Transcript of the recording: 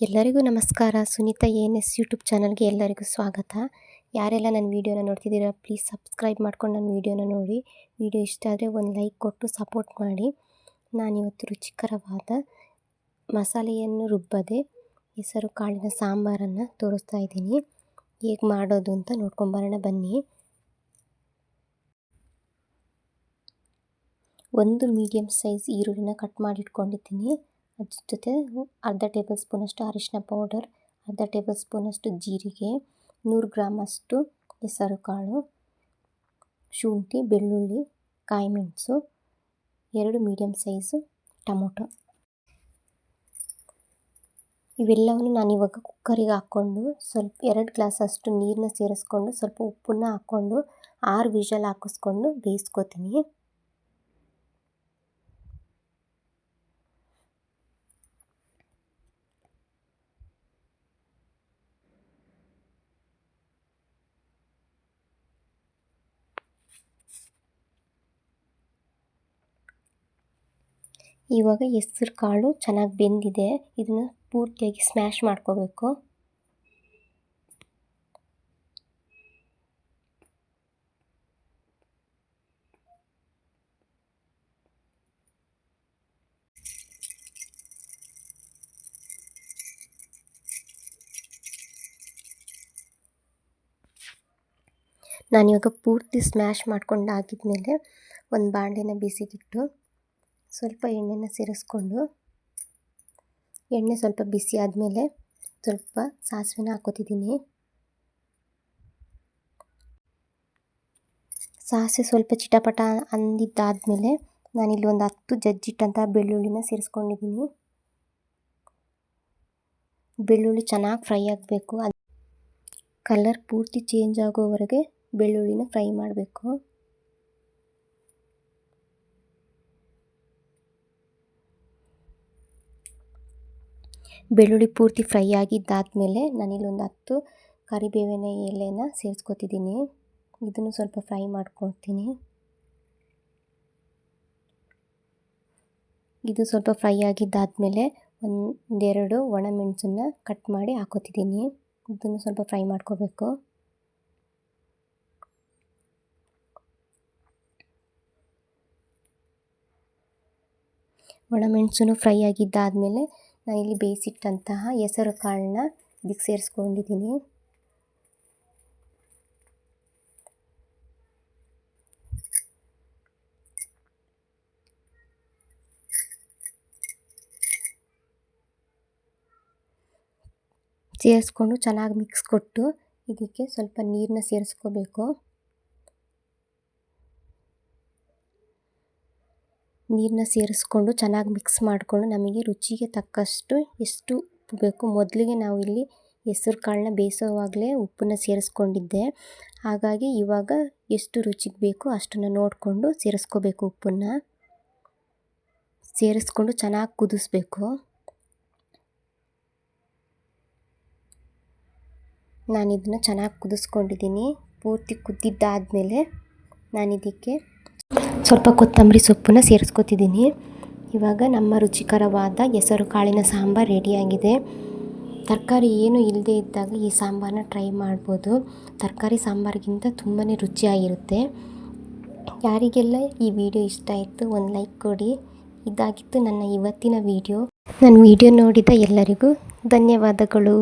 ಎಲ್ಲರಿಗೂ ನಮಸ್ಕಾರ. Sunita N S YouTube ಚಾನಲ್ಗೆ ಎಲ್ಲರಿಗೂ ಸ್ವಾಗತ. ಯಾರೆಲ್ಲ ನನ್ನ ವೀಡಿಯೋನ ನೋಡ್ತಿದ್ದೀರಾ ಪ್ಲೀಸ್ ಸಬ್ಸ್ಕ್ರೈಬ್ ಮಾಡ್ಕೊಂಡು ನನ್ನ ವೀಡಿಯೋನ ನೋಡಿ. ವೀಡಿಯೋ ಇಷ್ಟ ಆದರೆ ಒಂದು ಲೈಕ್ ಕೊಟ್ಟು ಸಪೋರ್ಟ್ ಮಾಡಿ. ನಾನಿವತ್ತು ರುಚಿಕರವಾದ ಮಸಾಲೆಯನ್ನು ರುಬ್ಬದೆ, ಹೆಸರು ಕಾಳಿನ ಸಾಂಬಾರನ್ನು ತೋರಿಸ್ತಾ ಇದ್ದೀನಿ. ಹೇಗೆ ಮಾಡೋದು ಅಂತ ನೋಡ್ಕೊಂಬರೋಣ ಬನ್ನಿ. ಒಂದು ಮೀಡಿಯಮ್ ಸೈಜ್ ಈರುಳ್ಳಿನ ಕಟ್ ಮಾಡಿ ಇಟ್ಕೊಂಡಿದ್ದೀನಿ ಅದ್ರ ಜೊತೆ ಅರ್ಧ ಟೇಬಲ್ ಸ್ಪೂನಷ್ಟು ಅರಿಶಿನ ಪೌಡರ್, ಅರ್ಧ ಟೇಬಲ್ ಸ್ಪೂನಷ್ಟು ಜೀರಿಗೆ, ನೂರು ಗ್ರಾಮಷ್ಟು ಹೆಸರು ಕಾಳು, ಶುಂಠಿ, ಬೆಳ್ಳುಳ್ಳಿ, ಕಾಯಿ ಮೆಣಸು, ಎರಡು ಮೀಡಿಯಮ್ ಸೈಜು ಟೊಮೊಟೊ. ಇವೆಲ್ಲವನ್ನು ನಾನಿವಾಗ ಕುಕ್ಕರಿಗೆ ಹಾಕ್ಕೊಂಡು ಸ್ವಲ್ಪ ಎರಡು ಗ್ಲಾಸಷ್ಟು ನೀರನ್ನ ಸೇರಿಸ್ಕೊಂಡು ಸ್ವಲ್ಪ ಉಪ್ಪನ್ನ ಹಾಕ್ಕೊಂಡು ಆರು ವಿಷಲ್ ಹಾಕಿಸ್ಕೊಂಡು ಬೇಯಿಸ್ಕೊತೀನಿ. ಇವಾಗ ಹೆಸ್ರು ಕಾಳು ಚೆನ್ನಾಗಿ ಬೆಂದಿದೆ. ಇದನ್ನು ಪೂರ್ತಿಯಾಗಿ ಸ್ಮ್ಯಾಶ್ ಮಾಡ್ಕೋಬೇಕು. ನಾನಿವಾಗ ಪೂರ್ತಿ ಸ್ಮ್ಯಾಶ್ ಮಾಡ್ಕೊಂಡು ಆಗಿದ್ಮೇಲೆ ಒಂದು ಬಾಣಲೆನ ಬಿಸಿಗಿಟ್ಟು ಸ್ವಲ್ಪ ಎಣ್ಣೆನ ಸೇರಿಸ್ಕೊಂಡು, ಎಣ್ಣೆ ಸ್ವಲ್ಪ ಬಿಸಿ ಆದಮೇಲೆ ಸ್ವಲ್ಪ ಸಾಸಿವೆನ ಹಾಕೋತಿದ್ದೀನಿ. ಸಾಸಿವೆ ಸ್ವಲ್ಪ ಚಿಟಪಟ ಅಂದಿದ್ದಾದಮೇಲೆ ನಾನಿಲ್ಲಿ ಒಂದು ಹತ್ತು ಜಜ್ಜಿಟ್ಟಂಥ ಬೆಳ್ಳುಳ್ಳಿನ ಸೇರಿಸ್ಕೊಂಡಿದ್ದೀನಿ. ಬೆಳ್ಳುಳ್ಳಿ ಚೆನ್ನಾಗಿ ಫ್ರೈ ಆಗಬೇಕು. ಅದು ಕಲರ್ ಪೂರ್ತಿ ಚೇಂಜ್ ಆಗೋವರೆಗೆ ಬೆಳ್ಳುಳ್ಳಿನ ಫ್ರೈ ಮಾಡಬೇಕು. ಬೆಳ್ಳುಳ್ಳಿ ಪೂರ್ತಿ ಫ್ರೈ ಆಗಿದ್ದಾದಮೇಲೆ ನಾನಿಲ್ಲೊಂದು ಹತ್ತು ಕರಿಬೇವಿನ ಎಲೆನ ಸೇರಿಸ್ಕೊತಿದ್ದೀನಿ. ಇದನ್ನು ಸ್ವಲ್ಪ ಫ್ರೈ ಮಾಡ್ಕೊಳ್ತೀನಿ. ಇದು ಸ್ವಲ್ಪ ಫ್ರೈ ಆಗಿದ್ದಾದಮೇಲೆ ಒಂದೆರಡು ಒಣಮೆಣಸನ್ನು ಕಟ್ ಮಾಡಿ ಹಾಕೋತಿದ್ದೀನಿ. ಇದನ್ನು ಸ್ವಲ್ಪ ಫ್ರೈ ಮಾಡ್ಕೋಬೇಕು. ಒಣಮೆಣಸು ಫ್ರೈ ಆಗಿದ್ದಾದಮೇಲೆ ನಾನಿಲ್ಲಿ ಬೇಯಿಸಿಟ್ಟಂತಹ ಹೆಸರು ಕಾಳನ್ನ ಇದಕ್ಕೆ ಸೇರಿಸ್ಕೊಂಡಿದ್ದೀನಿ. ಸೇರಿಸ್ಕೊಂಡು ಚೆನ್ನಾಗಿ ಮಿಕ್ಸ್ ಕೊಟ್ಟು ಇದಕ್ಕೆ ಸ್ವಲ್ಪ ನೀರನ್ನ ಸೇರಿಸ್ಕೋಬೇಕು. ನೀರನ್ನ ಸೇರಿಸ್ಕೊಂಡು ಚೆನ್ನಾಗಿ ಮಿಕ್ಸ್ ಮಾಡಿಕೊಂಡು ನಮಗೆ ರುಚಿಗೆ ತಕ್ಕಷ್ಟು ಎಷ್ಟು ಉಪ್ಪು ಬೇಕು ಮೊದಲಿಗೆ ನಾವು ಇಲ್ಲಿ ಹೆಸ್ರು ಕಾಳನ್ನ ಬೇಯಿಸೋವಾಗಲೇ ಉಪ್ಪನ್ನ ಸೇರಿಸ್ಕೊಂಡಿದ್ದೆ. ಹಾಗಾಗಿ ಇವಾಗ ಎಷ್ಟು ರುಚಿಗೆ ಬೇಕು ಅಷ್ಟನ್ನು ನೋಡಿಕೊಂಡು ಸೇರಿಸ್ಕೋಬೇಕು ಉಪ್ಪನ್ನು. ಸೇರಿಸ್ಕೊಂಡು ಚೆನ್ನಾಗಿ ಕುದಿಸ್ಬೇಕು. ನಾನು ಇದನ್ನು ಚೆನ್ನಾಗಿ ಕುದಿಸ್ಕೊಂಡಿದ್ದೀನಿ. ಪೂರ್ತಿ ಕುದ್ದಿದ್ದಾದಮೇಲೆ ನಾನಿದಕ್ಕೆ ಸ್ವಲ್ಪ ಕೊತ್ತಂಬರಿ ಸೊಪ್ಪನ್ನ ಸೇರಿಸ್ಕೊತಿದ್ದೀನಿ. ಇವಾಗ ನಮ್ಮ ರುಚಿಕರವಾದ ಹೆಸರು ಕಾಳಿನ ಸಾಂಬಾರು ರೆಡಿಯಾಗಿದೆ ತರಕಾರಿ ಏನು ಇಲ್ಲದೇ ಇದ್ದಾಗ ಈ ಸಾಂಬಾರನ್ನ ಟ್ರೈ ಮಾಡ್ಬೋದು. ತರಕಾರಿ ಸಾಂಬಾರಿಗಿಂತ ತುಂಬಾ ರುಚಿಯಾಗಿರುತ್ತೆ. ಯಾರಿಗೆಲ್ಲ ಈ ವಿಡಿಯೋ ಇಷ್ಟ ಆಯಿತು ಒಂದು ಲೈಕ್ ಕೊಡಿ. ಇದಾಗಿತ್ತು ನನ್ನ ಇವತ್ತಿನ ವಿಡಿಯೋ ನನ್ನ ವಿಡಿಯೋ ನೋಡಿದ ಎಲ್ಲರಿಗೂ ಧನ್ಯವಾದಗಳು.